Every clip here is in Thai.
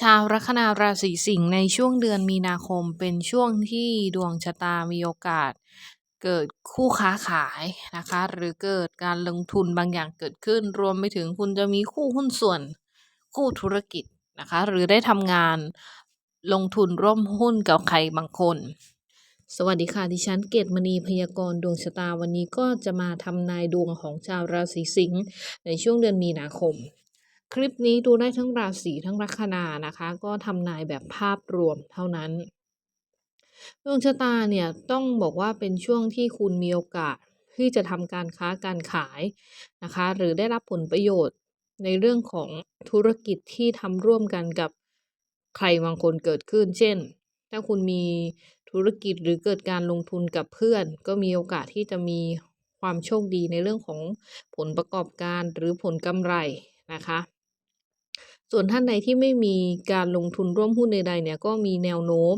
ชาวลัคนาราศีสิงห์ในช่วงเดือนมีนาคมเป็นช่วงที่ดวงชะตามีโอกาส เกิดคู่ค้าขายนะคะ หรือเกิดการลงทุนบางอย่างเกิดขึ้น รวมไปถึงคุณจะมีคู่หุ้นส่วน คู่ธุรกิจนะคะ หรือได้ทำงานลงทุนร่วมหุ้นกับใครบางคน สวัสดีค่ะดิฉันเกตมณีพยากรณ์ดวงชะตาวันนี้ก็จะมาทำนายดวงของชาวราศีสิงห์ในช่วงเดือนมีนาคม คลิปนี้ดูได้ทั้งราศีทั้งลัคนานะคะ ก็ทำนายแบบภาพรวมเท่านั้นดวงชะตาเนี่ยต้องบอกว่าเป็นช่วงที่คุณมีโอกาสที่จะทำการค้าการขายนะคะ หรือได้รับผลประโยชน์ในเรื่องของธุรกิจที่ทำร่วมกันกับใครบางคนเกิดขึ้น เช่น ถ้าคุณมีธุรกิจหรือเกิดการลงทุนกับเพื่อน ก็มีโอกาสที่จะมีความโชคดีในเรื่องของผลประกอบการหรือผลกำไรนะคะ ส่วนท่านใดที่ไม่มีการลงทุนร่วมหุ้นใดๆเนี่ยก็มีแนวโน้ม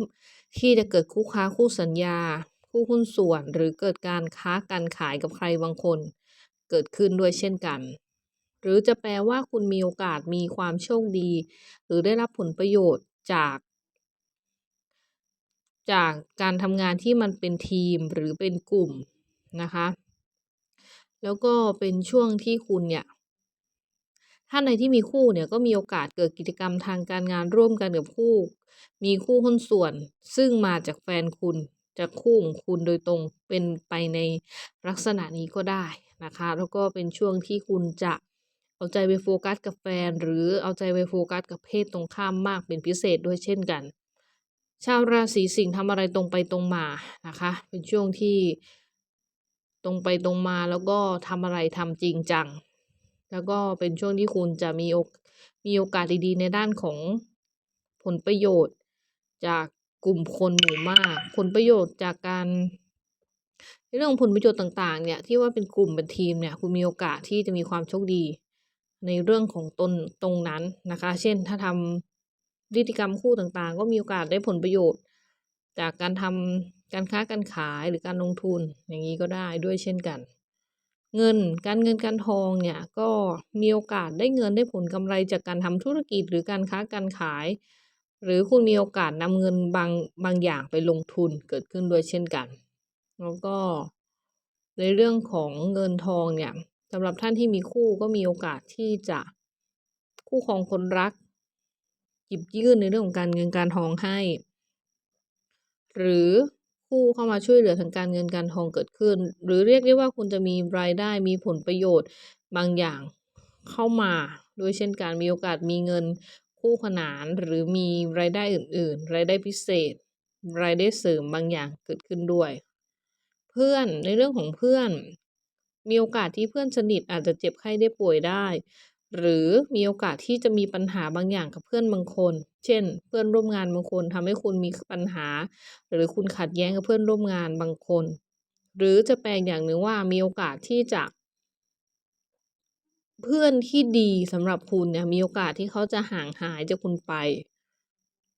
ที่จะเกิดคู่ค้าคู่สัญญา คู่หุ้นส่วน หรือเกิดการค้าการขายกับใครบางคน เกิดขึ้นด้วยเช่นกัน หรือจะแปลว่าคุณมีโอกาสมีความโชคดี หรือได้รับผลประโยชน์จาก จากการทำงานที่มันเป็นทีมหรือเป็นกลุ่มนะคะ แล้วก็เป็นช่วงที่คุณเนี่ย ท่าใดที่มีคู่เนี่ยก็มีโอกาสเกิดกิจกรรมทางการงานร่วมกันกับคู่ มีคู่หุ้นส่วน ซึ่งมาจากแฟนคุณ จากคู่ของคุณโดยตรงเป็นไปในลักษณะนี้ก็ได้นะคะ แล้วก็เป็นช่วงที่คุณจะเอาใจไปโฟกัสกับแฟน หรือเอาใจไปโฟกัสกับเพศตรงข้ามมากเป็นพิเศษด้วยเช่นกัน ชาวราศีสิงห์ทำอะไรตรงไปตรงมานะคะ เป็นช่วงที่ตรงไปตรงมาแล้วก็ทำอะไรทำจริงจัง แล้วก็เป็นช่วงที่คุณจะมีโอกมีโอกาสดีๆ ในด้านของผลประโยชน์ จากกลุ่มคนหมู่มาก ผลประโยชน์จากการในเรื่องของผลประโยชน์ต่างๆ เนี่ยที่ว่าเป็นกลุ่มเป็นทีมเนี่ยคุณมีโอกาสที่จะมีความโชคดี ในเรื่องของตนตรงนั้นนะคะ เช่นถ้าทำนิติกรรมคู่ต่างๆ ก็มีโอกาสได้ผลประโยชน์ จากการทำการค้าการขายหรือการลงทุนอย่างนี้ก็ได้ด้วยเช่นกัน เงินการเงินการทองเนี่ยก็มีโอกาสได้เงินได้ผลกำไรจากการทำธุรกิจหรือการค้าการขาย หรือคุณมีโอกาสนำเงินบางบางอย่างไปลงทุนเกิดขึ้นด้วยเช่นกัน แล้วก็ ในเรื่องของเงินทองเนี่ยสำหรับท่านที่มีคู่ก็มีโอกาสที่จะคู่ครองคนรักหยิบยื่นในเรื่องของการเงินการทองให้ หรือ คู่เข้ามาช่วยเหลือทางการเงินการทองเกิดขึ้น หรือเรียกได้ว่าคุณจะมีรายได้มีผลประโยชน์บางอย่างเข้ามาด้วยเช่นกันมีโอกาสมีเงินคู่ขนานหรือมีรายได้อื่น ๆ รายได้พิเศษ รายได้เสริมบางอย่างเกิดขึ้นด้วย เพื่อนในเรื่องของเพื่อน มีโอกาสที่เพื่อนสนิทอาจจะเจ็บไข้ได้ป่วยได้ หรือมีโอกาสที่จะมีปัญหาบางอย่างกับเพื่อนบางคน เช่น เพื่อนร่วมงานบางคนทำให้คุณมีปัญหา หรือคุณขัดแย้งกับเพื่อนร่วมงานบางคน หรือจะแปลอย่างหนึ่งว่ามีโอกาสที่จะ เพื่อนที่ดีสำหรับคุณเนี่ยมีโอกาสที่เขาจะห่างหายจากคุณไป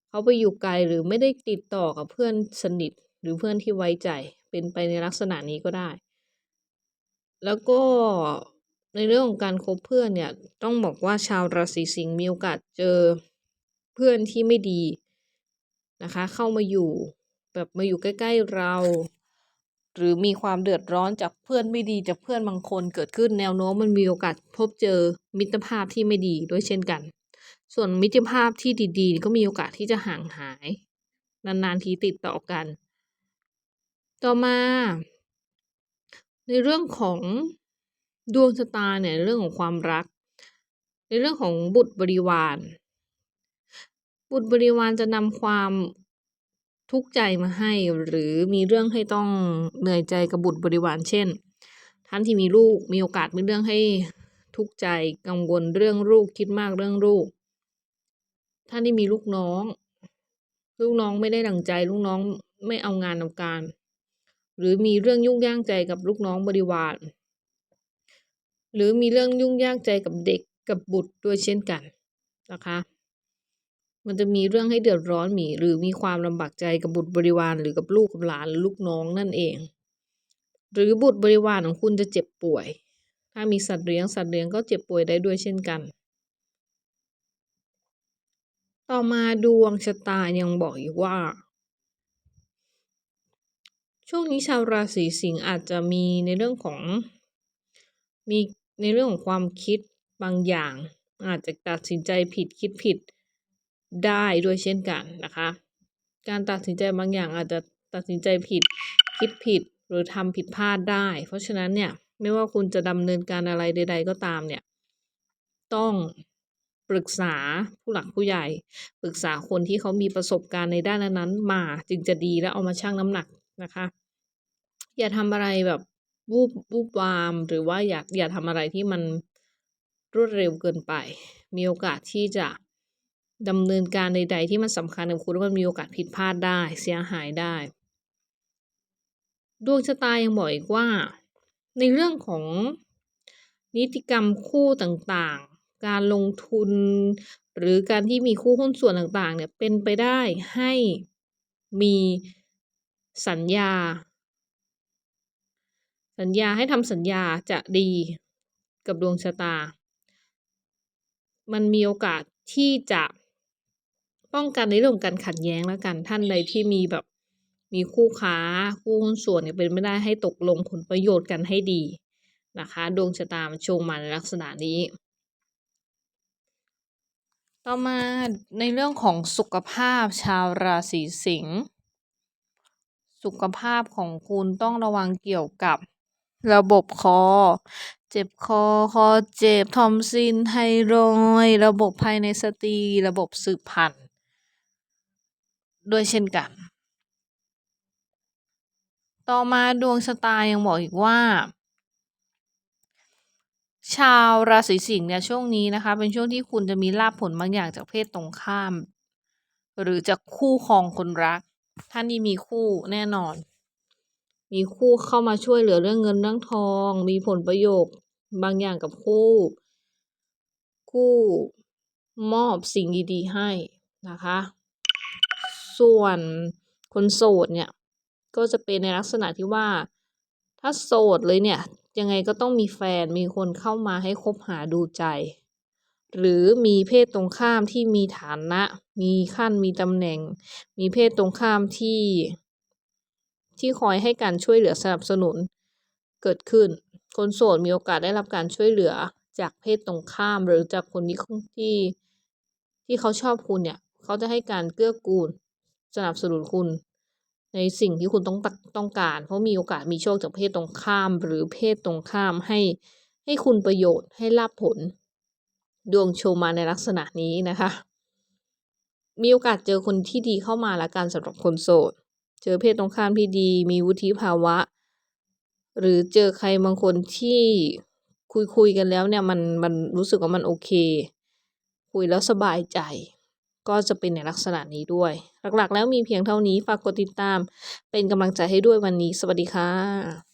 เขาไปอยู่ไกลหรือไม่ได้ติดต่อกับเพื่อนสนิท หรือเพื่อนที่ไว้ใจเป็นไปในลักษณะนี้ก็ได้ แล้วก็ในเรื่องของการคบเพื่อนเนี่ยต้องบอกว่าชาวราศีสิงห์มีโอกาสเจอ เพื่อนที่ไม่ดีนะคะ เข้ามาอยู่แบบมาอยู่ใกล้ ๆเรา หรือมีความเดือดร้อนจากเพื่อนไม่ดีจากเพื่อนบางคนเกิดขึ้นแนวโน้มมันมีโอกาสพบเจอมิตรภาพที่ไม่ดีด้วยเช่นกัน ส่วนมิตรภาพที่ดีๆ ก็มีโอกาสที่จะห่างหาย นานๆทีติดต่อกัน ต่อมา ในเรื่องของดวงชะตาเนี่ยเรื่องของความรัก ในเรื่องของบุตรบริวาร บุตรบริวารจะนำความทุกข์ใจมาให้ หรือมีเรื่องให้ต้องเหนื่อยใจกับบุตรบริวารเช่น ท่านที่มีลูกมีโอกาสมีเรื่องให้ทุกข์ใจกังวลเรื่องลูกคิดมากเรื่องลูก ท่านที่มีลูกน้อง ลูกน้องไม่ได้ดังใจ ลูกน้องไม่เอางานเอาการ หรือมีเรื่องยุ่งยากใจกับลูกน้องบริวาร หรือมีเรื่องยุ่งยากใจกับเด็กกับบุตรด้วยเช่นกันนะคะ มันจะมีเรื่องให้เดือดร้อนมีหรือมีความลำบากใจกับบุตรบริวารหรือกับลูกกับหลานหรือลูกน้องนั่นเอง หรือบุตรบริวารของคุณจะเจ็บป่วย ถ้ามีสัตว์เลี้ยงสัตว์เลี้ยงก็เจ็บป่วยได้ด้วยเช่นกัน ต่อมาดวงชะตายังบอกอีกว่า ช่วงนี้ชาวราศีสิงห์อาจจะมีในเรื่องของมีในเรื่องของความคิดบางอย่าง อาจจะตัดสินใจผิดคิดผิด ได้ด้วยเช่นกันนะคะ การตัดสินใจบางอย่างอาจจะตัดสินใจผิด คิดผิดหรือทำผิดพลาดได้ เพราะฉะนั้นเนี่ยไม่ว่าคุณจะดำเนินการอะไรใด ๆ ก็ตามเนี่ย ต้องปรึกษาผู้หลักผู้ใหญ่ ปรึกษาคนที่เขามีประสบการณ์ในด้านนั้นมา จึงจะดีแล้วเอามาชั่งน้ำหนักนะคะ อย่าทำอะไรแบบวูบวูบวาม หรือว่าอย่าอย่าทำอะไรที่มันรวดเร็วเกินไป มีโอกาสที่จะ ดำเนินการใด ๆ ที่มันสำคัญกับคุณแล้วมันมีโอกาสผิดพลาดได้ เสียหายได้ ดวงชะตายังบอกอีกว่า ในเรื่องของนิติกรรมคู่ต่างๆ การลงทุน หรือการที่มีคู่หุ้นส่วนต่างๆ เนี่ยเป็นไปได้ให้มีสัญญา สัญญาให้ทำสัญญาจะดีกับดวงชะตา มันมีโอกาสที่จะ ป้องกันในเรื่องการขัดแย้งแล้วกันท่านใดที่มีแบบมีคู่ค้าคู่หุ้นส่วนเนี่ยเป็นไม่ได้ให้ตกลงผลประโยชน์กันให้ดีนะคะดวงชะตามันชงมาในลักษณะนี้ ต่อมาในเรื่องของสุขภาพชาวราศีสิงห์สุขภาพของคุณต้องระวังเกี่ยวกับระบบคอ เจ็บคอ คอเจ็บทอมซินไทรอย ระบบภายในสตรี ระบบสืบพันธุ์ ด้วยเช่นกัน ต่อมาดวงชะตายังบอกอีกว่า ชาวราศีสิงห์เนี่ยช่วงนี้นะคะ เป็นช่วงที่คุณจะมีลาภผลบางอย่างจากเพศตรงข้าม หรือจากคู่ครองคนรัก ท่านที่มีคู่แน่นอน มีคู่เข้ามาช่วยเหลือเรื่องเงินเรื่องทอง มีผลประโยชน์บางอย่างกับคู่ คู่มอบสิ่งดีๆให้นะคะ ส่วนคนโสดเนี่ยก็จะเป็นในลักษณะที่ว่า ถ้าโสดเลยเนี่ยยังไงก็ต้องมีแฟนมีคนเข้ามาให้คบหาดูใจ หรือมีเพศตรงข้ามที่มีฐานะ มีขั้นมีตำแหน่ง มีเพศตรงข้ามที่ ที่คอยให้การช่วยเหลือสนับสนุนเกิดขึ้น คนโสดมีโอกาสได้รับการช่วยเหลือจากเพศตรงข้ามหรือจากคนที่ที่ที่เขาชอบคุณเนี่ย เขาจะให้การเกื้อกูล สนับสนุนคุณ ในสิ่งที่คุณต้องต้องการ เพราะมีโอกาสมีโชคจากเพศตรงข้าม หรือเพศตรงข้ามให้ให้คุณประโยชน์ให้ลาภผล ดวงโชว์มาในลักษณะนี้นะคะ มีโอกาสเจอคนที่ดีเข้ามาละกันสำหรับคนโสด เจอเพศตรงข้ามที่ดี มีวุฒิภาวะ หรือเจอใครบางคนที่คุยคุยกันแล้วเนี่ยมันมันรู้สึกว่ามันโอเค คุยแล้วสบายใจ ก็จะเป็นในลักษณะนี้ด้วย หลักๆ แล้วมีเพียงเท่านี้ฝากกดติดตาม เป็นกำลังใจให้ด้วยวันนี้ สวัสดีค่ะ